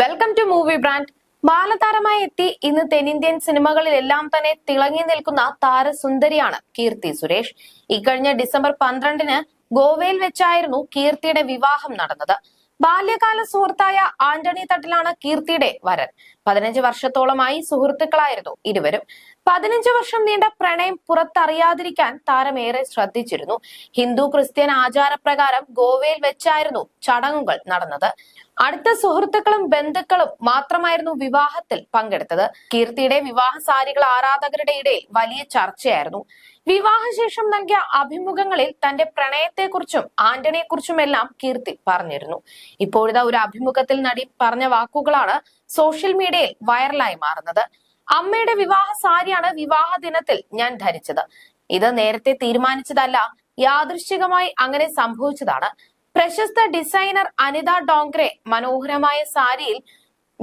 Welcome to movie brand ബാലതാരമായി എത്തി ഇന്ന് തെന്നിന്ത്യൻ സിനിമകളിലെല്ലാം തന്നെ തിളങ്ങി നിൽക്കുന്ന താരസുന്ദരിയാണ് കീർത്തി സുരേഷ്. ഇക്കഴിഞ്ഞ ഡിസംബർ പന്ത്രണ്ടിന് ഗോവയിൽ വെച്ചായിരുന്നു കീർത്തിയുടെ വിവാഹം നടന്നത്. ബാല്യകാല സുഹൃത്തായ ആന്റണി തട്ടിലാണ് കീർത്തിയുടെ വരൻ. പതിനഞ്ച് വർഷത്തോളമായി സുഹൃത്തുക്കളായിരുന്നു ഇരുവരും. പതിനഞ്ച് വർഷം നീണ്ട പ്രണയം പുറത്തറിയാതിരിക്കാൻ താരമേറെ ശ്രദ്ധിച്ചിരുന്നു. ഹിന്ദു ക്രിസ്ത്യൻ ആചാരപ്രകാരം ഗോവയിൽ വെച്ചായിരുന്നു ചടങ്ങുകൾ നടന്നത്. അടുത്ത സുഹൃത്തുക്കളും ബന്ധുക്കളും മാത്രമായിരുന്നു വിവാഹത്തിൽ പങ്കെടുത്തത്. കീർത്തിയുടെ വിവാഹ സാരികൾ ആരാധകരുടെ ഇടയിൽ വലിയ ചർച്ചയായിരുന്നു. വിവാഹശേഷം നൽകിയ അഭിമുഖങ്ങളിൽ തന്റെ പ്രണയത്തെക്കുറിച്ചും ആന്റണിയെക്കുറിച്ചും എല്ലാം കീർത്തി പറഞ്ഞിരുന്നു. ഇപ്പോഴിതാ ഒരു അഭിമുഖത്തിൽ നടി പറഞ്ഞ വാക്കുകളാണ് സോഷ്യൽ മീഡിയയിൽ വൈറലായി മാറുന്നത്. അമ്മയുടെ വിവാഹ സാരിയാണ് വിവാഹ ദിനത്തിൽ ഞാൻ ധരിച്ചത്. ഇത് നേരത്തെ തീരുമാനിച്ചതല്ല യാദൃശ്ചികമായി അങ്ങനെ സംഭവിച്ചതാണ്. പ്രശസ്ത ഡിസൈനർ അനിത ഡോങ്ക്രെ മനോഹരമായ സാരിയിൽ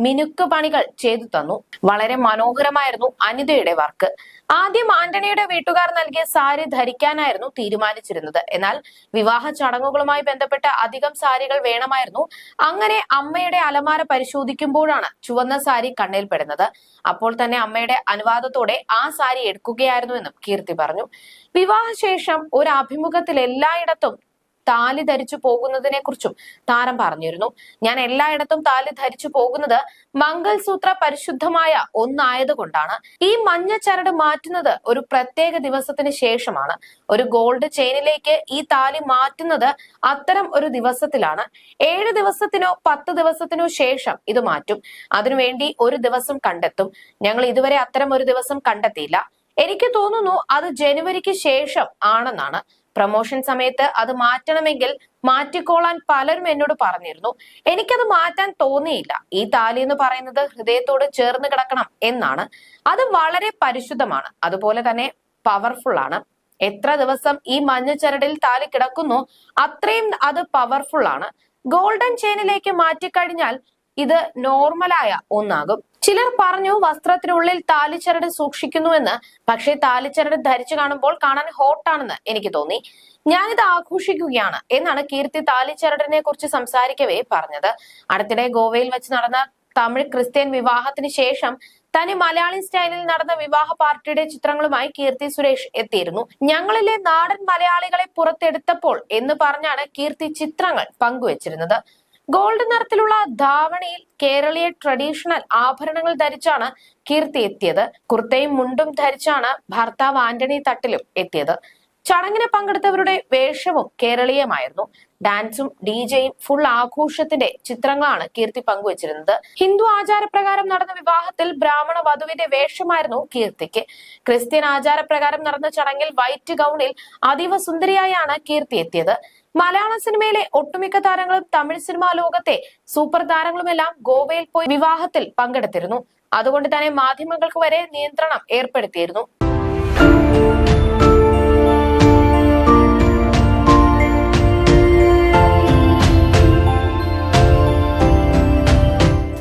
മിനുക്ക് പണികൾ ചെയ്തു തന്നു. വളരെ മനോഹരമായിരുന്നു അനിതയുടെ വർക്ക്. ആദ്യം ആന്റണിയുടെ വീട്ടുകാർ നൽകിയ സാരി ധരിക്കാനായിരുന്നു തീരുമാനിച്ചിരുന്നത്. എന്നാൽ വിവാഹ ചടങ്ങുകളുമായി ബന്ധപ്പെട്ട അധികം സാരികൾ വേണമായിരുന്നു. അങ്ങനെ അമ്മയുടെ അലമാര പരിശോധിക്കുമ്പോഴാണ് ചുവന്ന സാരി കണ്ണിൽപ്പെടുന്നത് അപ്പോൾ തന്നെ അമ്മയുടെ അനുവാദത്തോടെ ആ സാരി എടുക്കുകയായിരുന്നു എന്നും കീർത്തി പറഞ്ഞു. വിവാഹശേഷം ഒരു അഭിമുഖത്തിൽ എല്ലായിടത്തും താലി ധരിച്ചു പോകുന്നതിനെ കുറിച്ചും താരം പറഞ്ഞിരുന്നു. ഞാൻ എല്ലായിടത്തും താലി ധരിച്ചു പോകുന്നത് മംഗൾസൂത്ര പരിശുദ്ധമായ ഒന്നായതുകൊണ്ടാണ്. ഈ മഞ്ഞ ചരട് മാറ്റുന്നത് ഒരു പ്രത്യേക ദിവസത്തിന് ശേഷമാണ്. ഒരു ഗോൾഡ് ചെയിനിലേക്ക് ഈ താലി മാറ്റുന്നത് അത്തരം ഒരു ദിവസത്തിലാണ്. ഏഴ് ദിവസത്തിനോ പത്ത് ദിവസത്തിനോ ശേഷം ഇത് മാറ്റും. അതിനുവേണ്ടി ഒരു ദിവസം കണ്ടെത്തും. ഞങ്ങൾ ഇതുവരെ അത്തരം ഒരു ദിവസം കണ്ടെത്തിയില്ല. എനിക്ക് തോന്നുന്നു അത് ജനുവരിക്ക് ശേഷം ആണെന്നാണ്. പ്രൊമോഷൻ സമയത്ത് അത് മാറ്റണമെങ്കിൽ മാറ്റിക്കോളാൻ പലരും എന്നോട് പറഞ്ഞിരുന്നു. എനിക്കത് മാറ്റാൻ തോന്നിയില്ല. ഈ താലി എന്ന് പറയുന്നത് ഹൃദയത്തോട് ചേർന്ന് കിടക്കണം എന്നാണ്. അത് വളരെ പരിശുദ്ധമാണ്. അതുപോലെ തന്നെ പവർഫുൾ ആണ്. എത്ര ദിവസം ഈ മഞ്ഞച്ചരടിൽ താലി കിടക്കുന്നു അത്രയും അത് പവർഫുൾ ആണ്. ഗോൾഡൻ ചെയിനിലേക്ക് മാറ്റിക്കഴിഞ്ഞാൽ ഇത് നോർമലായ ഒന്നാകും. ചിലർ പറഞ്ഞു വസ്ത്രത്തിനുള്ളിൽ താലിച്ചരട് സൂക്ഷിക്കുന്നുവെന്ന് പക്ഷേ താലിച്ചരട് ധരിച്ചു കാണുമ്പോൾ കാണാൻ ഹോട്ടാണെന്ന് എനിക്ക് തോന്നി. ഞാനിത് ആഘോഷിക്കുകയാണ് എന്നാണ് കീർത്തി താലിച്ചരടിനെ കുറിച്ച് സംസാരിക്കവേ പറഞ്ഞത്. അടുത്തിടെ ഗോവയിൽ വെച്ച് നടന്ന തമിഴ് ക്രിസ്ത്യൻ വിവാഹത്തിന് ശേഷം തനി മലയാളി സ്റ്റൈലിൽ നടന്ന വിവാഹ പാർട്ടിയുടെ ചിത്രങ്ങളുമായി കീർത്തി സുരേഷ് എത്തിയിരുന്നു. ഞങ്ങളിലെ നാടൻ മലയാളികളെ പുറത്തെടുത്തപ്പോൾ എന്ന് പറഞ്ഞാണ് കീർത്തി ചിത്രങ്ങൾ പങ്കുവച്ചിരുന്നത്. ഗോൾഡ് നിറത്തിലുള്ള ധാവണിയിൽ കേരളീയ ട്രഡീഷണൽ ആഭരണങ്ങൾ ധരിച്ചാണ് കീർത്തി എത്തിയത്. കുർത്തയും മുണ്ടും ധരിച്ചാണ് ഭർത്താവ് ആന്റണി തട്ടിലും എത്തിയത്. ചടങ്ങിന് പങ്കെടുത്തവരുടെ വേഷവും കേരളീയമായിരുന്നു. ഡാൻസും ഡി ജെയും ഫുൾ ആഘോഷത്തിന്റെ ചിത്രങ്ങളാണ് കീർത്തി പങ്കുവച്ചിരുന്നത്. ഹിന്ദു ആചാരപ്രകാരം നടന്ന വിവാഹത്തിൽ ബ്രാഹ്മണ വധുവിന്റെ വേഷമായിരുന്നു കീർത്തിക്ക്. ക്രിസ്ത്യൻ ആചാരപ്രകാരം നടന്ന ചടങ്ങിൽ വൈറ്റ് ഗൗണിൽ അതീവ സുന്ദരിയായാണ് കീർത്തി എത്തിയത്. മലയാള സിനിമയിലെ ഒട്ടുമിക്ക താരങ്ങളും തമിഴ് സിനിമാ ലോകത്തെ സൂപ്പർ താരങ്ങളുമെല്ലാം ഗോവയിൽ പോയി വിവാഹത്തിൽ പങ്കെടുത്തിരുന്നു. അതുകൊണ്ട് തന്നെ മാധ്യമങ്ങൾക്ക് വരെ നിയന്ത്രണം ഏർപ്പെടുത്തിയിരുന്നു.